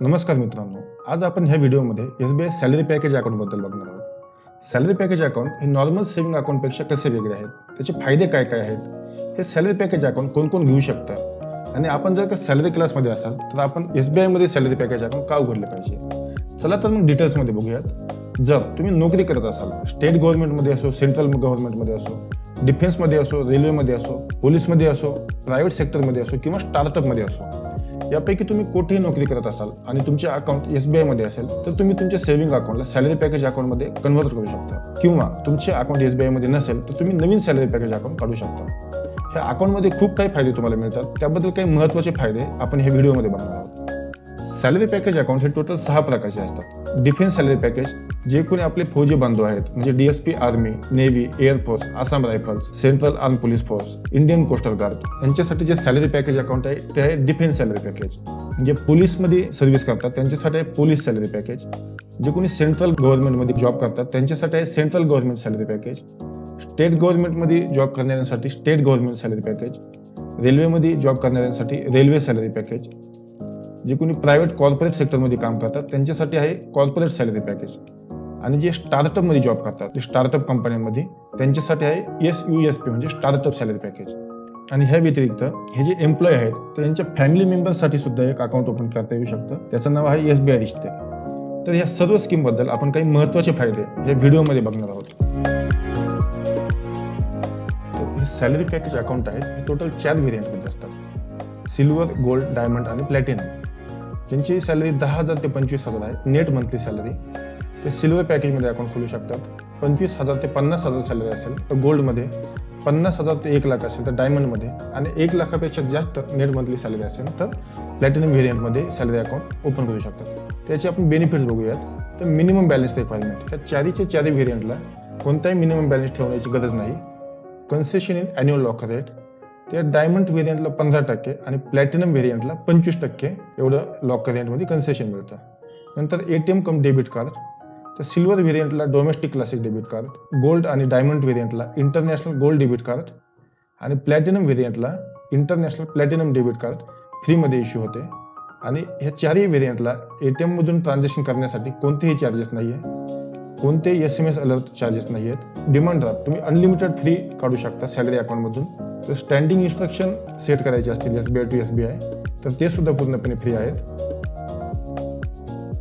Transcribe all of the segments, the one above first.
नमस्कार मित्रांनो आज आपण ह्या व्हिडिओमध्ये S B I salary package अकाउंटबद्दल बघणार आहोत. सॅलरी पॅकेज अकाउंट हे नॉर्मल सेव्हिंग अकाउंटपेक्षा कसे वेगळे आहेत त्याचे फायदे काय काय आहेत हे सॅलरी पॅकेज अकाउंट कोण कोण घेऊ शकतं? आणि आपण जर का सॅलरी क्लासमध्ये असाल तर आपण एस बी आयमध्ये सॅलरी पॅकेज अकाउंट का उघडले पाहिजे? चला तर मग डिटेल्समध्ये बघूयात. जर तुम्ही नोकरी करत असाल स्टेट गव्हर्नमेंटमध्ये असो सेंट्रल गव्हर्नमेंटमध्ये असो डिफेन्समध्ये असो रेल्वेमध्ये असो पोलीसमध्ये असो प्रायव्हेट सेक्टरमध्ये असो किंवा स्टार्टअपमध्ये असो यापैकी तुम्ही कुठेही नोकरी करत असाल आणि तुमचे अकाउंट एस बी आयमध्ये असेल तर तुम्ही तुमच्या सेव्हिंग अकाउंटला सॅलरी पॅकेज अकाउंटमध्ये कन्व्हर्ट करू शकता. किंवा तुमचे अकाउंट एस बी आयमध्ये नसेल तर तुम्ही नवीन सॅलरी पॅकेज अकाउंट काढू शकता. ह्या अकाउंटमध्ये खूप काही फायदे तुम्हाला मिळतात. त्याबद्दल काही महत्त्वाचे फायदे आपण ह्या व्हिडिओमध्ये बघणार आहोत. सॅलरी पॅकेज अकाउंट हे टोटल सहा प्रकारचे असतात. डिफेन्स सॅलरी पॅकेज जे कोणी आपले फौजी बांधव आहेत म्हणजे DSP army navy air force Assam rifles central arm police force Indian coastal guard यांच्यासाठी जे सॅलरी पॅकेज अकाउंट आहे ते आहे डिफेन्स सॅलरी पॅकेज जे पोलीसमध्ये सर्व्हिस करतात त्यांच्यासाठी आहे पोलीस सॅलरी पॅकेज जे कोणी सेंट्रल गव्हर्नमेंटमध्ये जॉब करतात त्यांच्यासाठी आहे central government salary package state गव्हर्नमेंटमध्ये job करणाऱ्यांसाठी स्टेट गव्हर्नमेंट सॅलरी पॅकेज रेल्वेमध्ये जॉब करणाऱ्यांसाठी रेल्वे सॅलरी पॅकेज जे कोणी प्रायव्हेट कॉर्पोरेट सेक्टरमध्ये काम करतात त्यांच्यासाठी आहे कॉर्पोरेट सॅलरी पॅकेज आणि जे स्टार्टअपमध्ये जॉब करतात ते स्टार्टअप कंपन्यांमध्ये त्यांच्यासाठी आहे एस यू एस पी म्हणजे स्टार्टअप सॅलरी पॅकेज आणि ह्या व्यतिरिक्त हे जे एम्प्लॉय आहेत त्यांच्या फॅमिली मेंबरसाठी सुद्धा एक अकाउंट ओपन करता येऊ शकतं. त्याचं नाव आहे एस बी आय रिश्ते तर ह्या सर्व स्कीमबद्दल आपण काही महत्त्वाचे फायदे या व्हिडिओमध्ये बघणार आहोत. तर हे सॅलरी पॅकेज अकाउंट आहे हे टोटल चार व्हेरियंटमध्ये असतात. सिल्वर गोल्ड डायमंड आणि प्लॅटिनम त्यांची सॅलरी दहा हजार ते पंचवीस हजार आहे नेट मंथली सॅलरी ते सिल्वर पॅकेजमध्ये अकाउंट खोलू शकतात. पंचवीस हजार ते पन्नास हजार सॅलरी असेल तर गोल्डमध्ये पन्नास हजार ते एक लाख असेल तर डायमंडमध्ये आणि एक लाखापेक्षा जास्त नेट मंथली सॅलरी असेल तर प्लॅटिनम व्हेरियंटमध्ये सॅलरी अकाउंट ओपन करू शकतात. त्याचे आपण बेनिफिट्स बघूयात. तर मिनिमम बॅलन्स रिक्वायरमेंट या चारीचे चारी व्हेरियंटला कोणताही मिनिमम बॅलन्स ठेवण्याची गरज नाही. Concession in annual lock rate त्या डायमंड व्हेरियंटला पंधरा टक्के आणि प्लॅटिनम व्हेरियंटला पंचवीस टक्के एवढं लॉक रेंटमध्ये कन्सेशन मिळतं. नंतर A T M cum debit card तर silver व्हेरियंटला domestic classic debit card gold आणि डायमंड व्हेरियंटला इंटरनॅशनल गोल्ड डेबिट कार्ड आणि प्लॅटिनम व्हेरियंटला इंटरनॅशनल प्लॅटिनम डेबिट कार्ड फ्रीमध्ये इश्यू होते. आणि ह्या चारही व्हेरियंटला ए टी एममधून ट्रान्झॅक्शन करण्यासाठी कोणतेही चार्जेस नाही आहे कोणतेही S M S alert charges नाही आहेत डिमांड ड्राफ्ट तुम्ही अनलिमिटेड फ्री काढू शकता सॅलरी अकाउंटमधून तर स्टँडिंग इन्स्ट्रक्शन सेट करायचे असतील S B I to S B I तर ते सुद्धा पूर्णपणे फ्री आहेत.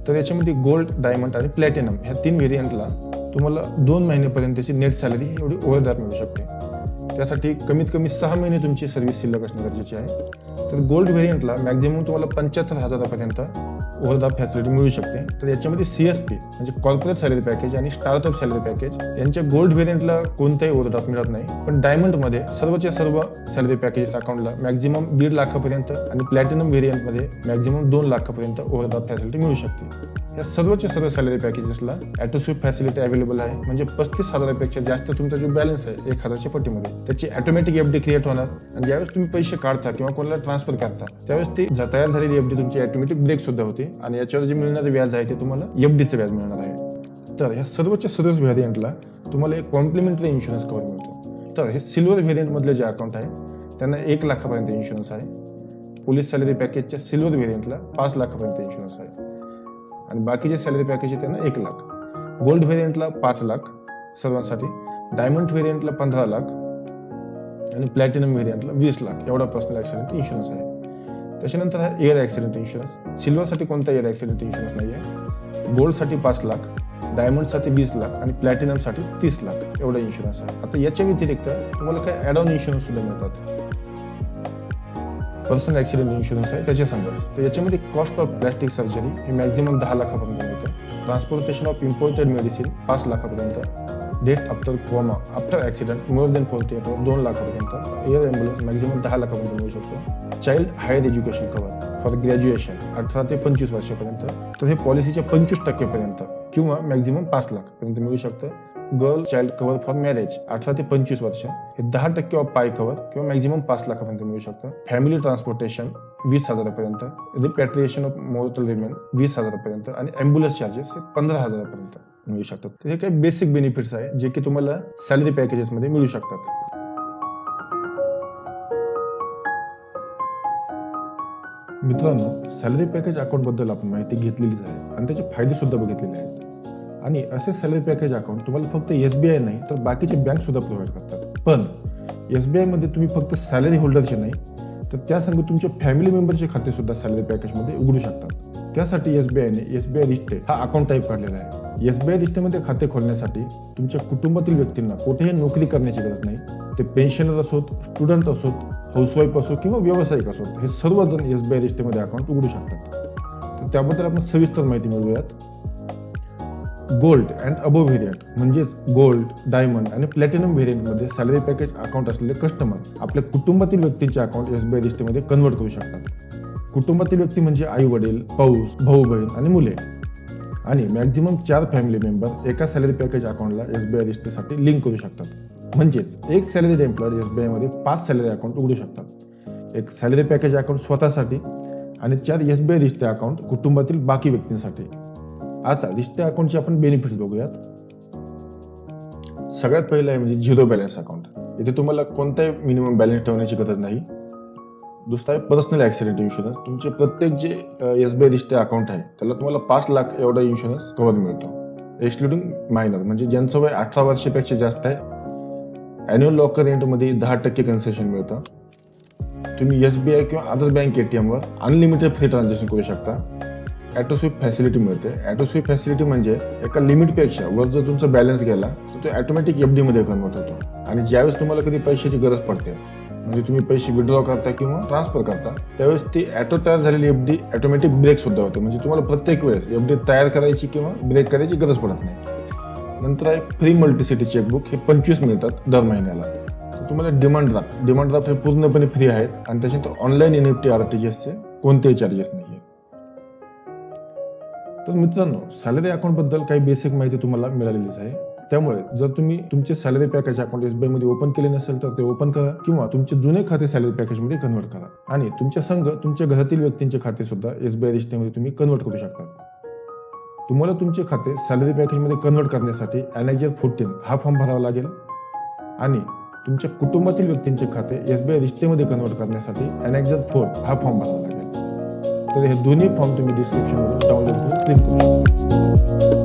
तर याच्यामध्ये गोल्ड डायमंड आणि प्लॅटिनम ह्या तीन व्हेरियंटला तुम्हाला दोन महिन्यापर्यंतची नेट सॅलरी एवढी ओळदार मिळू शकते. त्यासाठी कमीत कमी सहा महिने तुमची सर्व्हिस शिल्लक असणं गरजेची आहे. तर गोल्ड व्हेरियंटला मॅक्झिमम तुम्हाला पंच्याहत्तर हजारापर्यंत ओव्हरदा फॅसिलिटी मिळू शकते. तर याच्यामध्ये सी एस पी म्हणजे कॉर्पोरेट सॅलरी पॅकेज आणि स्टार्टअप सॅलरी पॅकेज यांच्या गोल्ड व्हेरियंटला कोणताही ओव्हरदाप मिळत नाही. पण डायमंडमध्ये सर्वच्या सर्व सॅलरी पॅकेज अकाउंटला मॅक्झिमम दीड लाखापर्यंत आणि प्लॅटिनम व्हेरियंटमध्ये मॅक्झिमम दोन लाखापर्यंत ओव्हरदाप फॅसिलिटी मिळू शकते. या सर्वच्या सर्व सॅलरी पॅकेजेसला ॲटोस्विप फॅसिलिटी अवेलेबल आहे. म्हणजे पस्तीस हजारापेक्षा जास्त तुमचा जो बॅलन्स आहे एक हजारच्या पट्टीमध्ये त्याची ऑटोमॅटिक एफडी क्रिएट होणार. आणि ज्यावेळेस तुम्ही पैसे काढता किंवा कोणाला ट्रान्सफर करता त्यावेळेस ती ज- तयार झालेली एफडी तुमची ऑटोमॅटिक ब्रेक सुद्धा होते. आणि याच्यावर जे मिळणारे व्याज आहे ते तुम्हाला एफडीचं व्याज मिळणार आहे. तर ह्या सर्वच्या सर्वच व्हेरियंटला तुम्हाला एक कॉम्प्लिमेंटरी इन्शुरन्स कव्हर मिळतो. तर हे सिल्वर व्हेरियंटमधले जे अकाउंट आहे त्यांना एक लाखापर्यंत इन्शुरन्स आहे. पोलीस सॅलरी पॅकेजच्या सिल्वर व्हेरियंटला पाच लाखापर्यंत इन्शुरन्स आहे. आणि बाकीचे सॅलरी पॅकेज आहे त्यांना एक लाख. गोल्ड व्हेरियंटला पाच लाख सर्वांसाठी. डायमंड व्हेरियंटला पंधरा लाख. आणि प्लॅटिनम व्हेरियंटला वीस लाख. एवढा पर्सनल ॲक्सिडेंट इन्शुरन्स आहे. त्याच्यानंतर हा एअर ॲक्सिडेंट इन्शुरन्स सिल्वरसाठी कोणता एअर ॲक्सिडेंट इन्शुरन्स नाही आहे गोल्डसाठी पाच लाख डायमंडसाठी वीस लाख आणि प्लॅटिनमसाठी तीस लाख एवढा इन्शुरन्स आहे. आता याच्या व्यतिरिक्त तुम्हाला काही ॲड ऑन इन्शुरन्स सुद्धा मिळतात. पर्सनल ॲक्सिडेंट इन्शुरन्स आहे. त्याच्या संघर्ष तर याच्यामध्ये कॉस्ट ऑफ प्लॅस्टिक सर्जरी हे मॅक्झिमम दहा लाखापर्यंत मिळतं. ट्रान्सपोर्टेशन ऑफ इम्पोर्टेड मेडिसिन पाच लाखापर्यंत. Death after coma after accident more than forty eight दोन लाखापर्यंत एअर ॲम्ब्युलन्स मॅक्झिमम दहा लाखापर्यंत मिळू शकतो child higher education cover for graduation अठरा ते पंचवीस वर्षापर्यंत. तर हे पॉलिसीच्या पंचवीस टक्केपर्यंत किंवा मॅक्झिमम पाच लाखपर्यंत मिळू शकतं. Girl child cover for marriage अठरा ते पंचवीस वर्ष. हे दहा टक्के ऑफ पाय कव्हर किंवा मॅक्झिमम पाच लाखापर्यंत मिळू शकतं. फॅमिली ट्रान्सपोर्टेशन वीस हजारापर्यंत रिपॅट्रिएशन ऑफ मोर्टल रिमेन वीस हजारापर्यंत आणि अँब्युलन्स चार्जेस हे पंधरा हजारापर्यंत मिळू शकतात. हे काही बेसिक बेनिफिट्स आहे जे की तुम्हाला सॅलरी पॅकेजेसमध्ये मिळू शकतात. मित्रांनो सॅलरी पॅकेज अकाउंटबद्दल आपण माहिती घेतलेलीच आहे आणि त्याचे फायदे सुद्धा बघितलेले आहेत. आणि असे सॅलरी पॅकेज अकाउंट तुम्हाला फक्त एस बी आय नाही तर बाकीचे बँक सुद्धा प्रोव्हाइड करतात. पण एस बी आयमध्ये तुम्ही फक्त सॅलरी होल्डरचे नाही तर त्यासंग तुमचे फॅमिली मेंबरचे खाते सुद्धा सॅलरी पॅकेजमध्ये उघडू शकतात. त्यासाठी एस बी आयने एस बी आय रिश्ते हा अकाउंट टाईप काढलेला आहे. एस बी आय रिश्तेमध्ये खाते खोलण्यासाठी तुमच्या कुटुंबातील व्यक्तींना कुठेही नोकरी करण्याची गरज नाही. ते पेन्शनर असोत स्टुडंट असोत हाऊसवाईफ असो किंवा व्यावसायिक असोत हे सर्वजण एस बी आय रिश्तेमध्ये अकाउंट उघडू शकतात. तर त्याबद्दल आपण सविस्तर माहिती मिळवूयात. गोल्ड अँड अबो व्हेरियंट म्हणजेच गोल्ड डायमंड आणि प्लॅटिनम व्हेरियंटमध्ये सॅलरी पॅकेज अकाउंट असलेले कस्टमर आपल्या कुटुंबातील व्यक्तींचे अकाउंट एस बी आय रिश्तेमध्ये कन्वर्ट करू शकतात. कुटुंबातील व्यक्ती म्हणजे आई वडील पाऊस भाऊ बहीण आणि मुले. आणि मॅक्झिमम चार फॅमिली मेंबर एका सॅलरी पॅकेज अकाउंटला एस बी आय रिश्तेसाठी लिंक करू शकतात. म्हणजेच एक सॅलरी एम्प्लॉयर एस बी आयमध्ये पाच सॅलरी अकाउंट उघडू शकतात. एक सॅलरी पॅकेज अकाउंट स्वतःसाठी आणि चार S B I Rishte account कुटुंबातील बाकी व्यक्तींसाठी. आता रिश्ते अकाउंटचे आपण बेनिफिट्स बघूयात. सगळ्यात पहिलं आहे म्हणजे झिरो बॅलन्स अकाउंट इथे तुम्हाला कोणताही मिनिमम बॅलन्स ठेवण्याची गरज नाही. दुसरा आहे पर्सनल ऍक्सिडेंट इन्शुरन्स तुमचे प्रत्येक जे S B I Rishtey account आहे त्याला तुम्हाला पाच लाख एवढा इन्शुरन्स कव्हर मिळतो. एक्सक्लुडिंग मायनर म्हणजे ज्यांचं वय अठरा वर्षापेक्षा जास्त आहे अॅन्युअल लॉकर रेंटमध्ये दहा टक्के कन्सेशन मिळतं. तुम्ही एस बी आय किंवा अदर बँक एटीएमवर अनलिमिटेड फ्री ट्रान्झॅक्शन करू शकता. ॲटोस्विप फॅसिलिटी मिळते. ॲटोस्विप फॅसिलिटी म्हणजे एका लिमिटपेक्षा वर जर तुमचा बॅलन्स गेला तर तो ॲटोमॅटिक एफमध्ये कन्वर्ट होतो. आणि ज्यावेळेस तुम्हाला कधी पैशाची गरज पडते म्हणजे तुम्ही पैसे विड्रॉ करता किंवा ट्रान्सफर करता त्यावेळेस ती ॲटो तयार झालेली एफ डी ऑटोमॅटिक ब्रेक सुद्धा होते. म्हणजे तुम्हाला प्रत्येक वेळेस एफ डी तयार करायची किंवा ब्रेक करायची गरज पडत नाही. नंतर आहे फ्री मल्टीसिटी चेकबुक हे पंचवीस मिळतात दर महिन्याला. तुम्हाला डिमांड ड्राफ्ट डिमांड ड्राफ्ट हे पूर्णपणे फ्री आहेत आणि त्याच्यानंतर online N F T R T चे कोणतेही चार्जेस नाही आहेत तर मित्रांनो सॅलरी अकाउंटबद्दल काही बेसिक माहिती तुम्हाला मिळालेलीच आहे. त्यामुळे जर तुम्ही तुमचे सॅलरी पॅकेज अकाउंट एसबीआयमध्ये ओपन केले नसेल तर ते ओपन करा किंवा तुमचे जुने खाते सॅलरी पॅकेजमध्ये कन्वर्ट करा. आणि तुमच्या संघ तुमच्या घरातील व्यक्तींचे खाते सुद्धा एसबीआय रिश्तेमध्ये तुम्ही कन्वर्ट करू शकता. तुम्हाला तुमचे खाते सॅलरी पॅकेजमध्ये कन्वर्ट करण्यासाठी अनेक्झर फोर्टीन हा फॉर्म भरावा लागेल. आणि तुमच्या कुटुंबातील व्यक्तींचे खाते एस बी आय रिश्तेमध्ये कन्वर्ट करण्यासाठी अनेक्झर फोर हा फॉर्म भरावा लागेल. तर हे दोन्ही फॉर्म तुम्ही डिस्क्रिप्शनमध्ये डाउनलोड करून प्रिंट करू शकता.